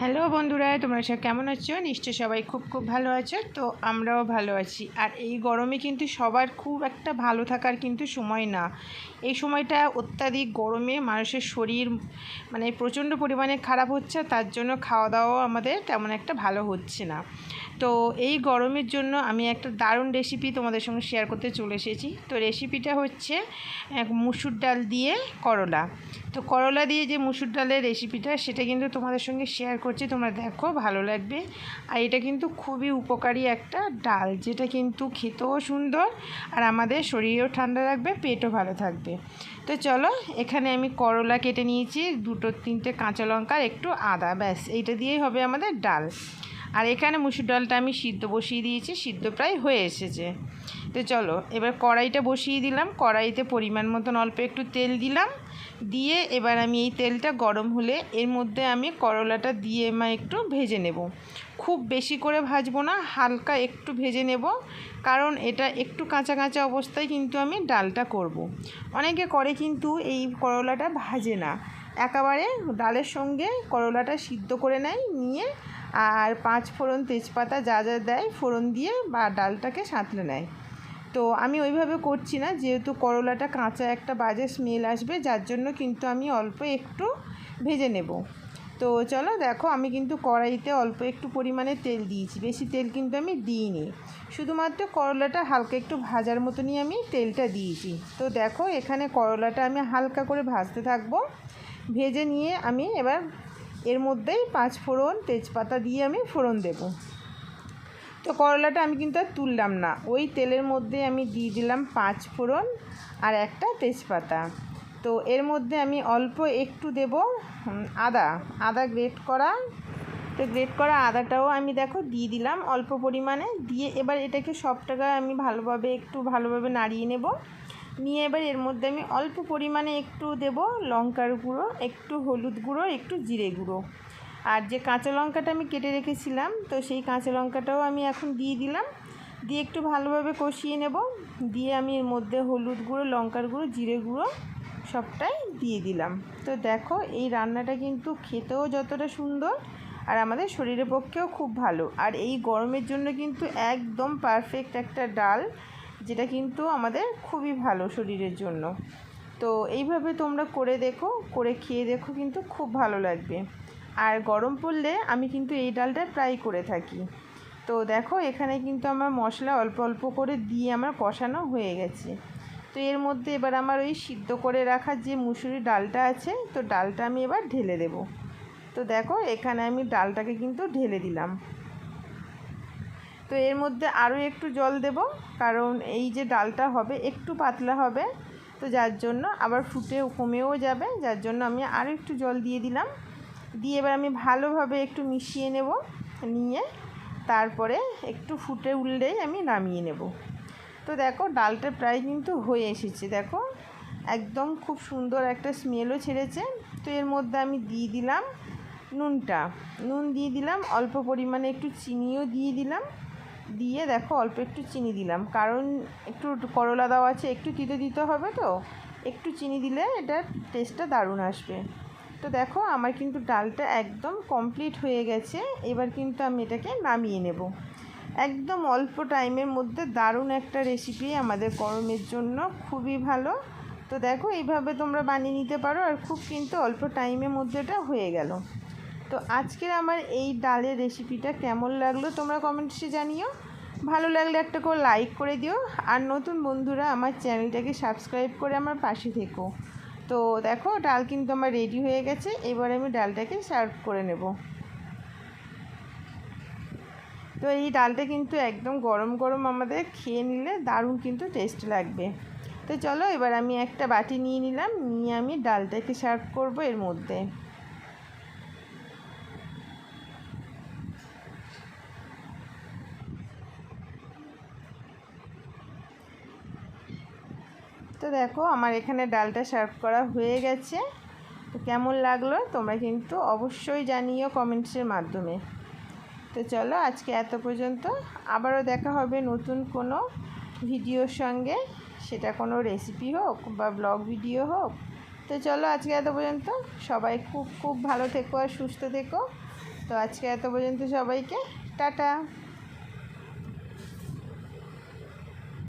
Hello বন্ধুরা, তোমরা সব কেমন আছো? নিশ্চয় সবাই খুব খুব ভালো আছো, তো আমরাও ভালো আছি। আর এই গরমে কিন্তু সবার খুব একটা ভালো থাকার কিন্তু সময় না। এই সময়টা অত্যাধিক গরমে মানুষের শরীর মানে প্রচণ্ড পরিমাণে খারাপ হচ্ছে, তার জন্য খাওয়া দাওয়াও আমাদের তেমন একটা ভালো হচ্ছে না। তো এই গরমের জন্য আমি একটা দারুণ রেসিপি তোমাদের সঙ্গে শেয়ার করতে চলে এসেছি। তো রেসিপিটা হচ্ছে এক মুসুর ডাল দিয়ে করলা। তো করলা দিয়ে যে মুসুর ডালের রেসিপিটা সেটা কিন্তু তোমাদের সঙ্গে শেয়ার করছি, তোমরা দেখো, ভালো লাগবে। আর এটা কিন্তু খুবই উপকারী একটা ডাল, যেটা কিন্তু খেতেও সুন্দর আর আমাদের শরীরেও ঠান্ডা রাখবে, পেটও ভালো থাকবে। তো চলো, এখানে আমি করলা কেটে নিয়েছি, দুটো তিনটে কাঁচা লঙ্কা একটু আদা, ব্যাস, এইটা দিয়েই হবে আমাদের ডাল। আর এখানে মুসুর ডালটা আমি সিদ্ধ বসিয়ে দিয়েছি, সিদ্ধ প্রায় হয়ে এসেছে। তো চলো, এবার কড়াইটা বসিয়ে দিলাম, কড়াইতে পরিমাণ মতন অল্প একটু তেল দিলাম। দিয়ে এবার আমি এই তেলটা গরম হলে এর মধ্যে আমি করলাটা দিয়ে মা একটু ভেজে নেব। খুব বেশি করে ভাজবো না, হালকা একটু ভেজে নেব, কারণ এটা একটু কাঁচা কাঁচা অবস্থায় কিন্তু আমি ডালটা করব। অনেকে করে কিন্তু এই করলাটা ভাজে না। একেবারে ডালের সঙ্গে করলাটা সিদ্ধ করে নেয়, নিয়ে আর পাঁচ ফোড়ন তেজপাতা যা যা দেয় ফোড়ন দিয়ে বা ডালটাকে সাঁতলে নেয়। তো আমি ওইভাবে করছি না, যেহেতু করলাটা কাঁচা একটা বাজে স্মেল আসবে, যার জন্য কিন্তু আমি অল্প একটু ভেজে নেব। তো চলো দেখো, আমি কিন্তু কড়াইতে অল্প একটু পরিমাণে তেল দিয়েছি, বেশি তেল কিন্তু আমি দিইনি। শুধুমাত্র করলাটা হালকা একটু ভাজার মতনই আমি তেলটা দিয়েছি। তো দেখো, এখানে করলাটা আমি হালকা করে ভাজতে থাকব। ভেজে নিয়ে আমি এবার এর মধ্যেই পাঁচ ফোড়ন তেজপাতা দিয়ে আমি ফোড়ন দেব। তো করলাটা আমি কিন্তু আর তুললাম না। ওই তেলের মধ্যে আমি দিয়ে দিলাম পাঁচ ফোড়ন আর একটা তেজপাতা। তো এর মধ্যে আমি অল্প একটু দেব আদা। আদা গ্রেট করা। তো গ্রেট করা আদাটাও আমি দেখো দিয়ে দিলাম অল্প পরিমাণে। দিয়ে এবার এটাকে সবটাকে আমি ভালোভাবে একটু ভালোভাবে নাড়িয়ে নেব। নিয়ে এবার এর মধ্যে আমি অল্প পরিমাণে একটু দেব লঙ্কার গুঁড়ো, একটু হলুদ গুঁড়ো, একটু জিরে গুঁড়ো। আর যে কাঁচা লঙ্কাটা আমি কেটে রেখেছিলাম, তো সেই কাঁচা লঙ্কাটাও আমি এখন দিয়ে দিলাম। দিয়ে একটু ভালোভাবে কষিয়ে নেব। দিয়ে আমি এর মধ্যে হলুদ গুঁড়ো, লঙ্কার গুঁড়ো, জিরে গুঁড়ো সবটাই দিয়ে দিলাম। তো দেখো, এই রান্নাটা কিন্তু খেতেও যতটা সুন্দর আর আমাদের শরীরের পক্ষেও খুব ভালো। আর এই গরমের জন্য কিন্তু একদম পারফেক্ট একটা ডাল, যেটা কিন্তু আমাদের খুবই ভালো শরীরের জন্য। তো এইভাবে তোমরা করে দেখো, করে খেয়ে দেখো কিন্তু খুব ভালো লাগবে। আর গরম পড়লে আমি কিন্তু এই ডালটা প্রায় করে থাকি। তো দেখো, এখানে কিন্তু আমার মশলা অল্প অল্প করে দিয়ে আমার কষানো হয়ে গেছে। তো এর মধ্যে এবার আমার ওই সিদ্ধ করে রাখা যে মুসুরি ডালটা আছে, তো ডালটা আমি এবার ঢেলে দেব। তো দেখো, এখানে আমি ডালটাকে কিন্তু ঢেলে দিলাম। তো এর মধ্যে আরও একটু জল দেব, কারণ এই যে ডালটা হবে একটু পাতলা হবে, তো যার জন্য আবার ফুটে কমেও যাবে, যার জন্য আমি আরও একটু জল দিয়ে দিলাম। দিয়ে এবার আমি ভালোভাবে একটু মিশিয়ে নেব, নিয়ে তারপরে একটু ফুটে উঠলেই আমি নামিয়ে নেব। তো দেখো, ডালটা প্রায় কিন্তু হয়ে এসেছে। দেখো, একদম খুব সুন্দর একটা স্মেলও ছেড়েছে। তো এর মধ্যে আমি দিয়ে দিলাম নুনটা। নুন দিয়ে দিলাম, অল্প পরিমাণে একটু চিনিও দিয়ে দিলাম। দিয়ে দেখো, অল্প একটু চিনি দিলাম। কারণ একটু করলা দেওয়া আছে, একটু তিতে দিতে হবে তো। একটু চিনি দিলে এটার টেস্টটা দারুণ আসবে। তো দেখো, আমার কিন্তু ডালটা একদম কমপ্লিট হয়ে গেছে। এবার কিন্তু আমি এটাকে নামিয়ে নেব। একদম অল্প টাইমের মধ্যে দারুণ একটা রেসিপি আমাদের গরমের জন্য, খুবই ভালো। তো দেখো, এইভাবে তোমরা বানিয়ে নিতে পারো আর খুব কিন্তু অল্প টাইমের মধ্যে এটা হয়ে গেল। তো আজকের আমার এই ডালের রেসিপিটা কেমন লাগল তোমরা কমেন্টসে জানিও। ভালো লাগলে একটা করে লাইক করে দিও। আর নতুন বন্ধুরা আমার চ্যানেলটাকে সাবস্ক্রাইব করে আমার পাশে থেকো। তো দেখো, ডাল কিন্তু আমার রেডি হয়ে গেছে। এবার আমি ডালটাকে সার্ভ করে নেব। তো এই ডালটা কিন্তু একদম গরম গরম আমাদের খেয়ে নিলে দারুণ কিন্তু টেস্ট লাগবে। তো চলো, এবার আমি একটা বাটি নিয়ে নিলাম, নিয়ে আমি ডালটাকে সার্ভ করব এর মধ্যে। তো দেখো, আমার এখানে ডালটা সার্ভ করা হয়ে গেছে। তো কেমন লাগল তোমরা কিন্তু অবশ্যই জানিও কমেন্টসের মাধ্যমে। তো চলো, আজকে এত পর্যন্ত। আবারও দেখা হবে নতুন কোনো ভিডিওর সঙ্গে। সেটা কোনো রেসিপি হোক বা ব্লগ ভিডিও হোক। তো চলো, আজকে এত পর্যন্ত। সবাই খুব খুব ভালো থেকো আর সুস্থ থেকো। তো আজকে এত পর্যন্ত সবাইকে, টাটা।